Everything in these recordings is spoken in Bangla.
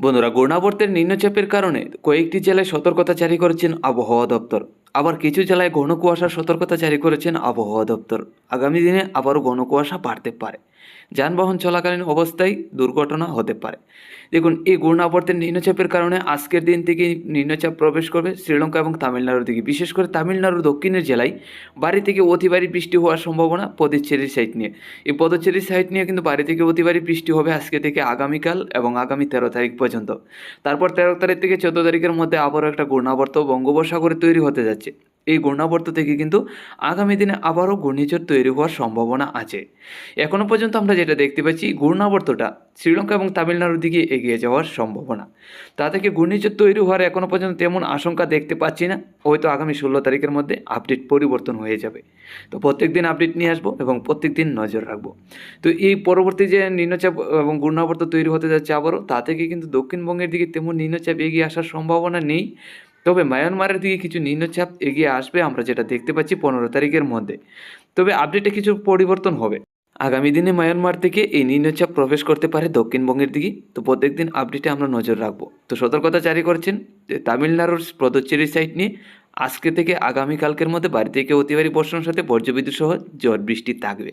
বন্ধুরা, ঘূর্ণাবর্তের নিম্নচাপের কারণে কয়েকটি জেলায় সতর্কতা জারি করেছেন আবহাওয়া দপ্তর। আবার কিছু জেলায় ঘন কুয়াশার সতর্কতা জারি করেছেন আবহাওয়া দপ্তর। আগামী দিনে আবারও ঘন কুয়াশা বাড়তে পারে। যানবাহন চলাকালীন অবস্থায় দুর্ঘটনা হতে পারে। দেখুন, এই ঘূর্ণাবর্তের নিম্নচাপের কারণে আজকের দিন থেকে নিম্নচাপ প্রবেশ করবে শ্রীলঙ্কা এবং তামিলনাড়ুর দিকে। বিশেষ করে তামিলনাড়ুর দক্ষিণের জেলায় বাড়ি থেকে অতি বৃষ্টি হওয়ার সম্ভাবনা পদচ্ছেরির সাইড নিয়ে। এই পদচ্ছেরির সাইড নিয়ে কিন্তু বাড়ি থেকে অতি বৃষ্টি হবে আজকে থেকে আগামীকাল এবং আগামী তেরো তারিখ পর্যন্ত। তারপর তেরো তারিখ থেকে চোদ্দ তারিখের মধ্যে আবারও একটা ঘূর্ণাবর্ত বঙ্গোপসাগরে তৈরি হতে যাচ্ছে। এই ঘূর্ণাবর্ত থেকে কিন্তু আগামী দিনে আবারও ঘূর্ণিঝড় তৈরি হওয়ার সম্ভাবনা আছে। এখনও পর্যন্ত আমরা যেটা দেখতে পাচ্ছি, ঘূর্ণাবর্তটা শ্রীলঙ্কা এবং তামিলনাড়ুর দিকে এগিয়ে যাওয়ার সম্ভাবনা। তা থেকে ঘূর্ণিঝড় তৈরি হওয়ার এখনও পর্যন্ত তেমন আশঙ্কা দেখতে পাচ্ছি না। হয়তো আগামী ষোলো তারিখের মধ্যে আপডেট পরিবর্তন হয়ে যাবে। তো প্রত্যেক দিন আপডেট নিয়ে আসব এবং প্রত্যেক দিন নজর রাখব। তো এই পরবর্তী যে নিম্নচাপ এবং ঘূর্ণাবর্ত তৈরি হতে যাচ্ছে আবারও, তা থেকে কিন্তু দক্ষিণবঙ্গের দিকে তেমন নিম্নচাপ এগিয়ে আসার সম্ভাবনা নেই। তবে মায়ানমারের দিকে কিছু নিম্নচাপ এগিয়ে আসবে আমরা যেটা দেখতে পাচ্ছি পনেরো তারিখের মধ্যে। তবে আপডেটে কিছু পরিবর্তন হবে। আগামী দিনে মায়ানমার থেকে এই নিম্নচাপ প্রবেশ করতে পারে দক্ষিণবঙ্গের দিকে। তো প্রত্যেক দিন আপডেটে আমরা নজর রাখব। তো সতর্কতা জারি করছেন যে তামিলনাড়ুর পদচ্চেরি সাইট নিয়ে আজকে থেকে আগামীকালকের মধ্যে বাড়ি থেকে অতিবারী বর্ষণের সাথে বজ্রবিদ্যুৎ সহ ঝড় বৃষ্টি থাকবে।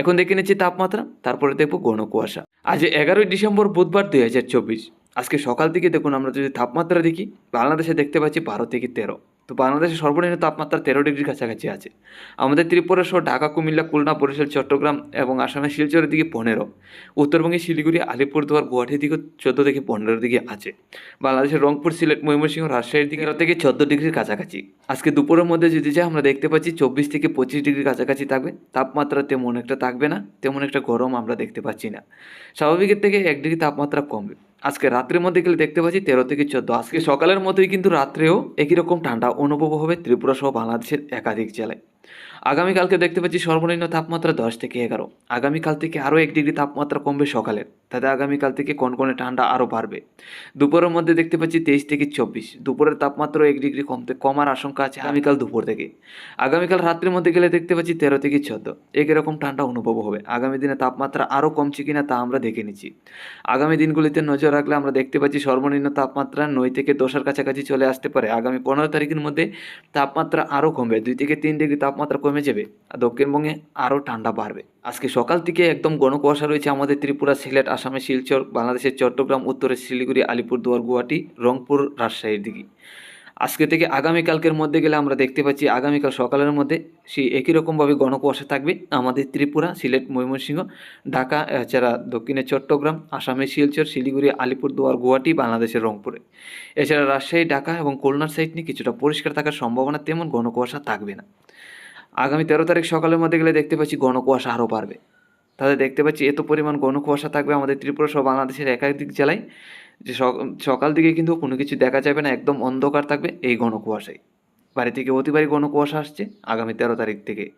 এখন দেখে নিচ্ছি তাপমাত্রা, তারপরে দেখব ঘন কুয়াশা। আজ এগারোই ডিসেম্বর বুধবার দুই হাজার চব্বিশ। আজকে সকাল থেকে দেখুন আমরা যদি তাপমাত্রা দেখি, বাংলাদেশে দেখতে পাচ্ছি বারো থেকে তেরো। তো বাংলাদেশের সর্বনিম্ন তাপমাত্রা তেরো ডিগ্রির কাছাকাছি আছে। আমাদের ত্রিপুরা সহ ঢাকা, কুমিল্লা, খুলনা, বরিশাল, চট্টগ্রাম এবং আসামের শিলচরের দিকে পনেরো। উত্তরবঙ্গে শিলিগুড়ি, আলিপুরদুয়ার, গুয়াহাটির দিকে চোদ্দ থেকে পনেরোর দিকে আছে। বাংলাদেশের রংপুর, সিলেট, ময়মনসিংহ, রাজশাহীর দিকে থেকে চোদ্দ ডিগ্রির কাছাকাছি। আজকে দুপুরের মধ্যে যদি যাই, আমরা দেখতে পাচ্ছি চব্বিশ থেকে পঁচিশ ডিগ্রির কাছাকাছি থাকবে। তাপমাত্রা তেমন একটা থাকবে না, তেমন একটা গরম আমরা দেখতে পাচ্ছি না। স্বাভাবিকের থেকে এক ডিগ্রি তাপমাত্রা কমবে। আজকে রাত্রের মধ্যে গেলে দেখতে পাচ্ছি তেরো থেকে চোদ্দ। আজকে সকালের মতোই কিন্তু রাত্রেও একই রকম ঠান্ডা অনুভব হবে ত্রিপুরা সহ বাংলাদেশের একাধিক জেলায়। আগামীকালকে দেখতে পাচ্ছি সর্বনিম্ন তাপমাত্রা দশ থেকে এগারো। আগামীকাল থেকে আরও এক ডিগ্রি তাপমাত্রা কমবে সকালের। তাতে আগামীকাল থেকে কনকনে ঠান্ডা আরও বাড়বে। দুপুরের মধ্যে দেখতে পাচ্ছি তেইশ থেকে চব্বিশ। দুপুরের তাপমাত্রা এক ডিগ্রি কমতে কমার আশঙ্কা আছে আগামীকাল দুপুর থেকে। আগামীকাল রাত্রির মধ্যে গেলে দেখতে পাচ্ছি তেরো থেকে চোদ্দ। একই রকম ঠান্ডা অনুভব হবে। আগামী দিনে তাপমাত্রা আরও কমছে কিনা তা আমরা দেখে নিচ্ছি। আগামী দিনগুলিতে নজর রাখলে আমরা দেখতে পাচ্ছি সর্বনিম্ন তাপমাত্রা নয় থেকে দশের কাছাকাছি চলে আসতে পারে। আগামী পনেরো তারিখের মধ্যে তাপমাত্রা আরও কমবে। দুই থেকে তিন ডিগ্রি তাপমাত্রা কমে যাবে। আর দক্ষিণবঙ্গে আরও ঠান্ডা বাড়বে। আজকে সকাল থেকে একদম ঘন কুয়াশা রয়েছে আমাদের ত্রিপুরা, সিলেট আসামের শিলচর, বাংলাদেশের চট্টগ্রাম, উত্তরের শিলিগুড়ি, আলিপুরদুয়ার, গুয়াহাটি, রংপুর, রাজশাহীর দিকে। আজকে থেকে আগামীকালকের মধ্যে গেলে আমরা দেখতে পাচ্ছি আগামীকাল সকালের মধ্যে সেই একই রকমভাবে ঘন কুয়াশা থাকবে আমাদের ত্রিপুরা, সিলেট, ময়মনসিংহ, ঢাকা এছাড়া দক্ষিণে চট্টগ্রাম আসামের শিলচর, শিলিগুড়ি, আলিপুরদুয়ার, গুয়াহাটি, বাংলাদেশের রংপুরে। এছাড়া রাজশাহী, ঢাকা এবং খুলনার সাইড নিয়ে কিছুটা পরিষ্কার থাকার সম্ভাবনা তেমন ঘন কুয়াশা থাকবে না। আগামী তেরো তারিখ সকালের মধ্যে গেলে দেখতে পাচ্ছি ঘন কুয়াশা আরও বাড়বে। তাহলে দেখতে পাচ্ছি এত পরিমাণ ঘন কুয়াশা থাকবে আমাদের ত্রিপুরা সহ বাংলাদেশের একাধিক জেলায়। যে সক- সকাল দিকে কিন্তু কোনো কিছু দেখা যাবে না, একদম অন্ধকার থাকবে এই ঘন কুয়াশায় বাড়ি থেকে অতিবারই ঘন কুয়াশা আসছে আগামী তেরো তারিখ থেকে।